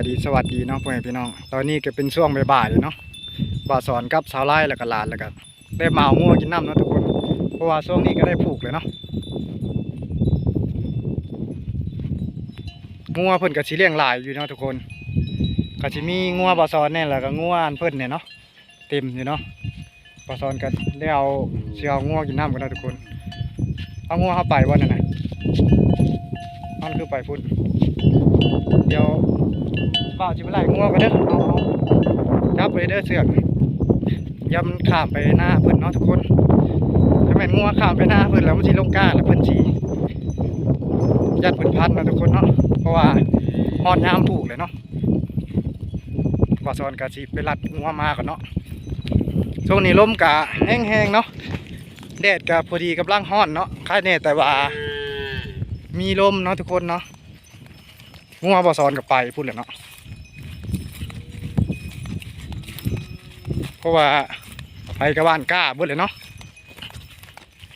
ายดีสวัสดีเนาะพ่อแม่พี่น้อง ตอนนี้ก็เป็นช่วงบ่ายๆเลยเนาะบ่าสอนกับสาวไล่แล้วก็หลานแล้วก็ได้มาเอางัวกินน้ำเนาะทุกคน เพราะว่าช่วงนี้ก็ได้ผูกเลยเนาะงัวเพิ่นก็สิเลี้ยงหลายอยู่เนาะทุกคนก็สิมีงัวบ่าสอนเนี่ยแล้วก็งัวอันเพิ่นเนี่ยเนาะเต็มอยู่เนาะบ่าสอนก็ได้เอาสิเอางัวกินน้ำกันเนาะทุกคน เอางัวเข้าไปบ่นั่นน่ะมันคือไปพุ่น เดี๋ยวเปล่าจิบไล่งัวงกันเด้อเอาเอาจับไปเด้อเสือกย่ามันข้ามไปหน้าเพิ่นเนาะทุกคนถ้าแม่นงัวงข้ามไปหน้าเพิ่นแล้วมันสิลงกล้าแล้วเพิ่นสิยัดเพิ่นพันเนาะทุกคนเนาะเพราะว่าฮอดยามผูกเลยเนาะว่าสอนกะสิไปรัดงัวงมาก่อนเนาะช่วงนี้ลมกะแห้งๆเนาะแดดกะพอดีกำลังฮ้อนเนาะค่ายแน่แต่ว่ามีลมเนาะทุกคนเนาะ งัวบ่ซ้อนกับไปพูดเลยเนาะเพราะว่าไปกับบ้านกล้าเบิดเลยเนาะ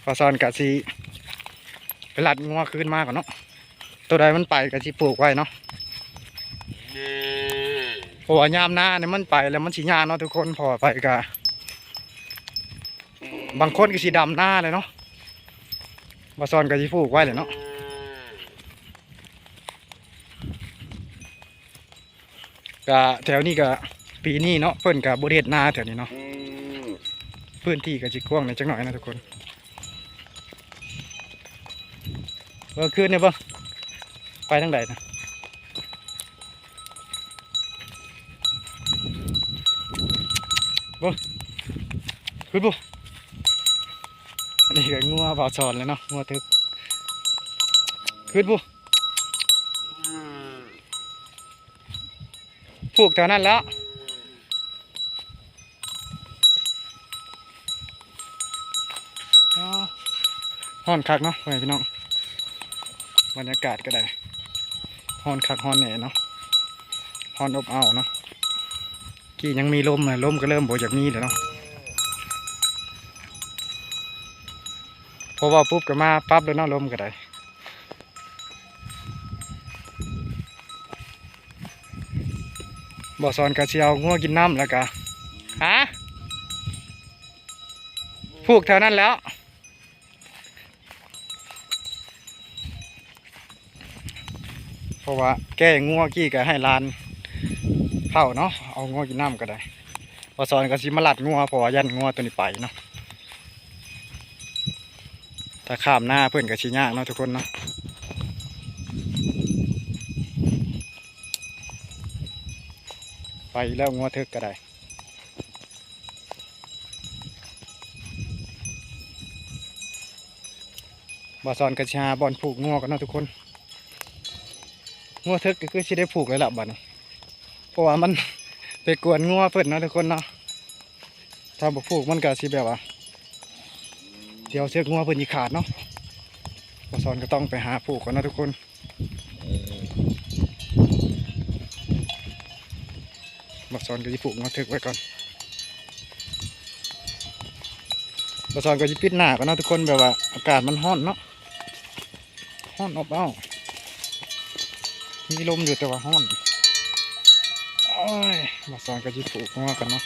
บ่ซ้อนกับสีไปหลัดงัวคืนมากก่อนเนาะตัวใดมันไปกับสีปลูกไว้เนาะเพราะว่ายามหน้าเนี่ยมันไปแล้วมันสีหญ้าเนาะทุกคนพอไปกะบางคนก็สีดำหน้าเลยเนาะบ่ซ้อนกับสีปลูกไว้เลยเนาะ ก็แถวนี้ก็ปีนี้เนาะเพิ่นกับบริเวณนาแถวนี้เนาะพื้นที่ก็จิกว้างในอยจังหน่อยนะทุกคนเมื่อคืนเนี่ยเบ่งไปทางใดนะบ่ขึ้นบ่อันนี้ก็งัวเบาซอนเลยเนาะงัวตึกขึ้นบ่ ผูกแถวนั้นแล้วอ๋อฮ้อนคักเนาะพ่อแม่พี่น้องบรรยากาศก็ได้ฮอนคักฮอนแหน่เนาะฮอนอบอ้าวเนาะกี่ยังมีลมเลยลมก็เริ่มโบจากมีแล้วเนาะพอว่าปุ๊บก็มาปั๊บเลยเนาะลมก็ได้ บ่อสอนกะเชียวงัวกินน้ำแล้วกะฮะผูกแถวนั้นแล้ว เพราะว่าแก้งัวกี้ก็ให้ลานเผาเนาะเอางัวกินน้ำก็ได้บ่อสอนกะสิมาลัดงัวเพราะว่ายันงัวตัวนี้ไปเนาะถ้าข้ามหน้าเพื่อนกะชิยากเนาะทุกคนเนาะ ไปแล้วงัวเทึกก็ได้บอสอนกระชาบอลผูกงัวกันนะทุกคนงัวเทึกก็คือสิได้ผูกเลยล่ะบัดนี้เพราะว่ามันไปกวนงัวเพิ่นนะทุกคนเนาะถ้าบ่ผูกมันก็สิแบบว่าเดี๋ยวเชือกงัวเพิ่นสิขาดเนาะบอสอนก็ต้องไปหาผูกกันนะทุกคน บอสอนก็จะผูกมาถึกไว้ก่อนบอสอนก็จะปิดหน้ากันเนาะทุกคนแบบว่าอากาศมันร้อนเนาะร้อนอบอ้าวมีลมอยู่แต่ว่าร้อนโอ้ยบอสอนก็จะผูกงัวกันเนาะ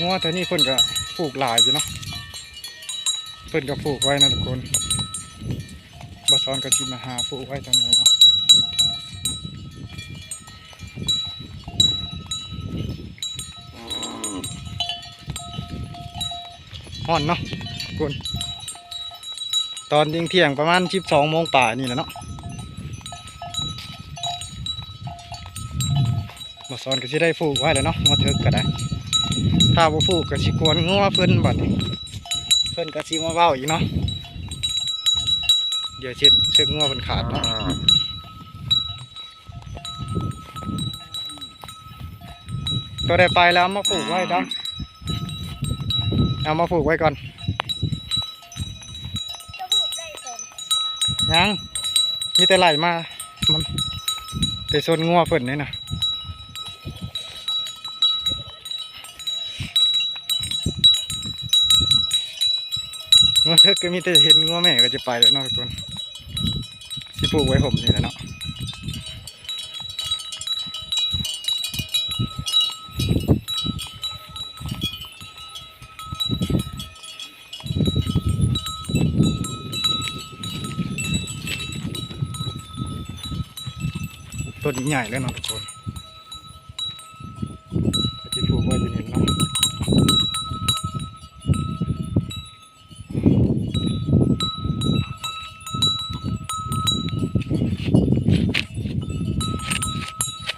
งัวแต่นี่เพิ่นก็ผูกหลายอยู่เนาะเพิ่นก็ผูกไว้นะทุกคนบอสอนก็จิมาหาผูกไว้ตอนนี้เนาะห่ อนเนาะทุกคน ตอนเที่ยงเที่ยงประมาณชิบสองโมงป่านี่แหละเนาะบซ้อนก็สิได้ฟูกไว้แล้วเนาะงอเถิกก็ได้ ถ้าบ่ฟูกก็สิกวนงัวเพิ่นบัดนี้เพิ่นก็สิมาเว้าอีกเนาะเดี๋ยวเช็ดเชือกงัวเพิ่นขาดเนาะตัวได้ไปแล้วเอามาผูกไว้ดำ เอามาผูกไว้ก่อนยังมีแต่ไหลมา มันแต่โซนงัวเพิ่นนี่นะงัวเทิกก็มีแต่เห็นงัวแม่ก็จะไปแล้วเนาะทุกคนที่ปลูกไว้ผมนี่แหละเนาะ ต้นนี้ใหญ่แล้วเนาะทุกคนก็ที่ปลูกไว้อยู่นี่เนาะ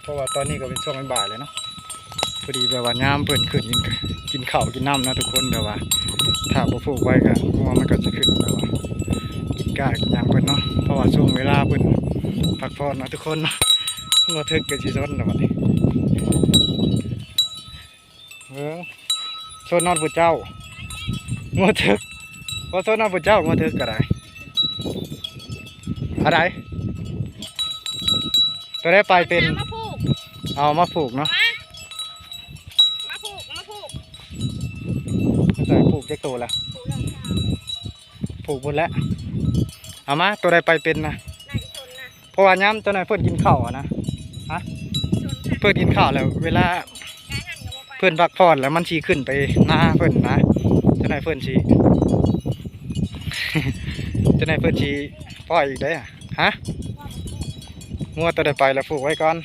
เพราะว่าตอนนี้ก็เป็นช่วงบ่ายๆเลยเนาะพอดีแบบว่ายามเพิ่นขึ้นกินกินข้าวกินน้ำเนาะทุกคนแบบว่า ถ้าบ่ปลูกไว้ก็งัวมันก็จะขึ้นแบบว่ากินกากินหยังเพิ่นเนาะเพราะว่าช่วงเวลาเพิ่นพักผ่อนเนาะทุกคนเนาะ งัวถึกก็สิซนแล้วบัดนี้เบิ่งโซนนอนผู้เจ้างัวถึกบ่โซนนอนผู้เจ้างัวถึกก็ได้อะไร ตัวได้ไปเป็น มาผูกเอามาผูกเนาะมามาผูกมาผูกใส่ผูกเจ๊กตัวละผูกแล้วจ้าผูกหมดแล้ว เอามาตัวใดไปเป็นนะ นายชนนะ เพราะว่าย้ำตัวไหนนเพื่อนกินข้าวอะนะชนค่ะเพื่อนกินข้าวแล้ว เวลาเพื่อนพักผ่อนแล้วมันชีขึ้นไปหน้าเพื่อนนะตัวไหนเพื่อนชีตัวไหนเพื่อนชีปล่อยอีกได้อะฮะงัวตัวใดไปแล้วผูกไว้ก่อน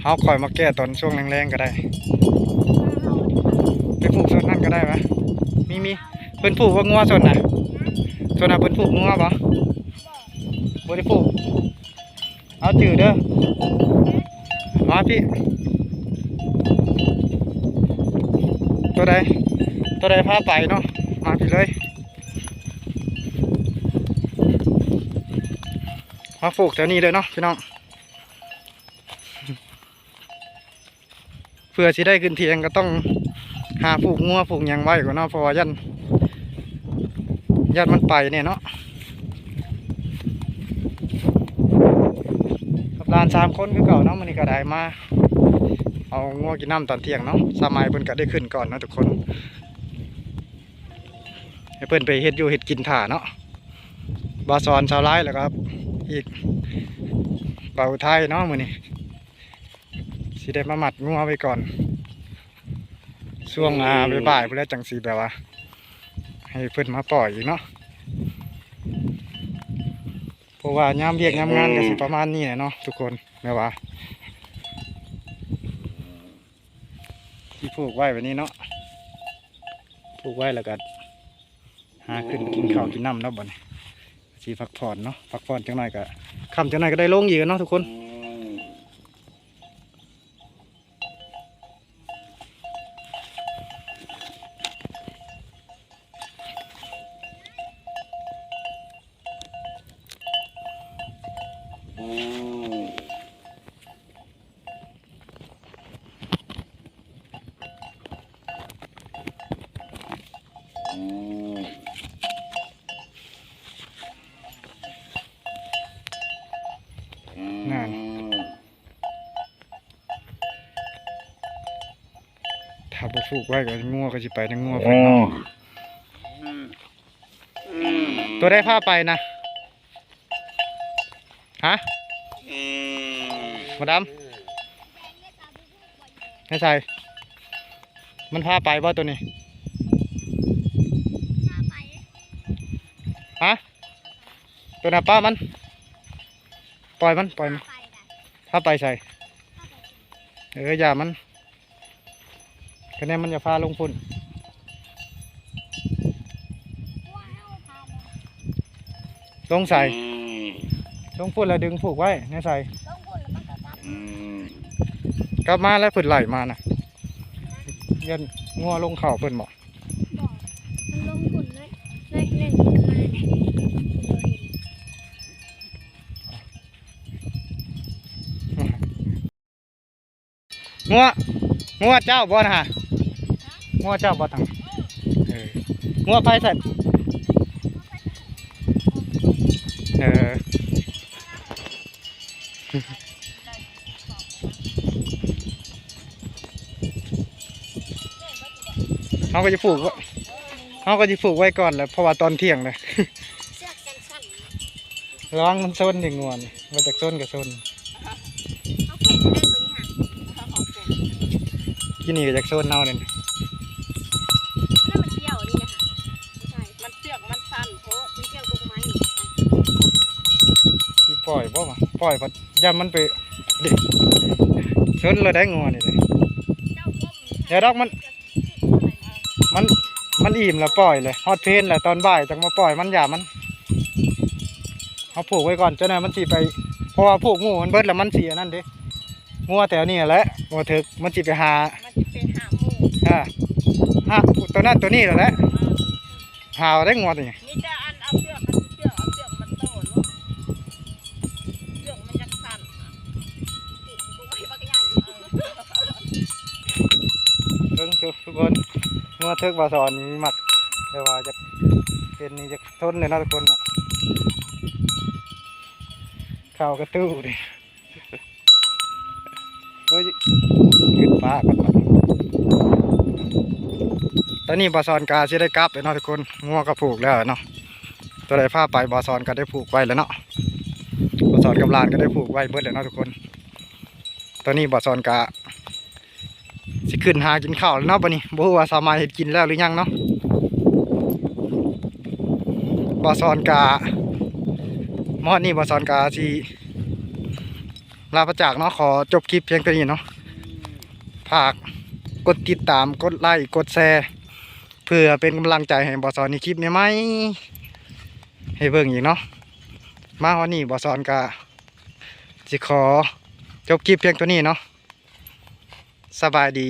เฮาคอยมาแก้ตอนช่วงแรงๆก็ได้ไปผูกส่วนนั้นก็ได้ปะมีมีเพื่อนผูกว่างัวส่วนไหนะส่วนไหนะเพื่อนผูกงัวปะบริผูกเอาจืดเด้อ มาพี่ ตัวใด ตัวใดพาไปเนาะ มาพี่เลยมาผูกแถวนี้เลยเนาะพี่น้อง เพื่อสิได้ขึ้นเทียงก็ต้องหาผูกงัวผูกยังไว้ก่อนเนาะเพราะว่ายันยันมันไปเนี่ยเนาะ กับห ลานสามคนคือเก่าเนาะมันนี่ก็ได้มา เอางัวกินน้ำตอนเที่ยงเนาะสมัยเพิ่นก็ได้ขึ้นก่อนเนาะทุกคนให้เพิ่นไปเฮ็ดอยู่เฮ็ดกินถ่าเนาะบาซอนชาวไร่แล้วครับ อีกเบาไทยเนาะมือนี้สิได้มาหมัดงัวไว้ก่อนช่วงอ่าบ่ายเพื่อจังสีแบบว่า ให้เพิ่นมาปล่อยอีกเนาะ เพราะว่ายามเรียกยามงานก็สิประมาณนี้แหละเนาะทุกคนแม่ว่าที่ผูกไว้แบบนี้เนาะผูกไว้แล้วก็หาขึ้นกินข้าวกินน้ำเนาะบ่เนี่ยสิพักผ่อนเนาะพักผ่อนจังหน่อยก็ค่ำจังหน่อยก็ได้ลงอีกเนาะทุกคน นั่นถ้าบ่ผูกไว้ก็งัวก็สิไปทางงัวเพิ่นเนาะตัวได้ผ้าไปนะ ฮะมาดำให้ใส่มันพาไปบ่ตัวนี้พาไปฮะตัวน่ะป้ามัน ปล่อยมันปล่อยมันพาไปได้พาไปใส่พาไปเอออย่ามันคะแนนมันจะพาลงพุ่นว้าวพาไปลงใส่ล งพุ่นแล้วดึงผูกไว้ในใส่ต้องพูดแล้วมันก็กลับกลับมาแล้วเพิ่นไหลมานะเยันงัวลงเข่าเพิ่นบอกบอกมันลงทุนเลยเลยเล่นมาเนี่ยเราเห็นงัวงัวเจ้าบ่นะฮะงัวเจ้าบ่ตังเอองัวไฟใส่เออ เขาก็จะผูกไว้เขาก็จะผูกไว้ก่อนแหล้วเพราะว่าตอนเที่ยงเลยเสื้องมันซนดิงัวนมาจากซนกับซนเอาเข็นได้ตัวนี้ค่ะที่นี่ก็จากซนเน่าเนี่ยนั่นมันเปรี้ยวนี่นะปล่อยบ่มาปล่อยพัดย่ามันไปเด็กซนเลยได้งัวนี่เลยเดี๋ยวดอกมัน มันมันอิ่มแล้วปล่อยเลยฮอดเพลนแล้วตอนบ่ายจังมาปล่อยมันอย่ามันเอาผูกไว้ก่อนเจ้านายมันสิไปเพราะว่าผูกงูมันเบิดแล้วมันเสียนั่นเด้งัวแถวนี้แหละงัวถึกมันสิไปหามันจะเป็นหาหมูอ่าฮะตัวนั้นตัวนี้แหละแหละหาได้งัวตัวนี้มีแต่อันเอาเชือกมันเชือกเอาเชือกมันโตลูกเชือกมันจะสั่น ติดตรงไม้ปากใหญ่ เพิ่ง ทุกคนงัวถึกบ่สอนนี่มักแต่ว่าจะเป็นนี่จะทนเลยนะทุกคนเข้ากระตู้ดิเฮ้ยขึ้นฟ้ากันตอนนี้บอซอนกาสิได้กลับเลยนะทุกคนงัวก็ผูกแล้วเนาะตัวใดผ้าไปบอซอนก็ได้ผูกไว้แล้วเนาะบอซอนกับลานก็ได้ผูกไว้เบิดแล้วเนาะทุกคนตอนนี้บอซอนกา สิขึ้นหากินข้าวแล้วเนาะบัดนี้บ่ฮู้ว่าสามารถเฮ็ดกินแล้วหรือยังเนาะบอซอนกามอดนี่บอซอนกาสิลาประจากเนาะขอจบคลิปเพียงเท่นี้เนาะฝากกดติดตามกดไลค์กดแชร์เพื่อเป็นกำลังใจให้บอสอนในคลิปนี้ไหมให้เบิ่งอีกเนาะมาวันนี้บอสอนก็สิขอจบคลิปเพียงตัวนี้เนาะ สบายดี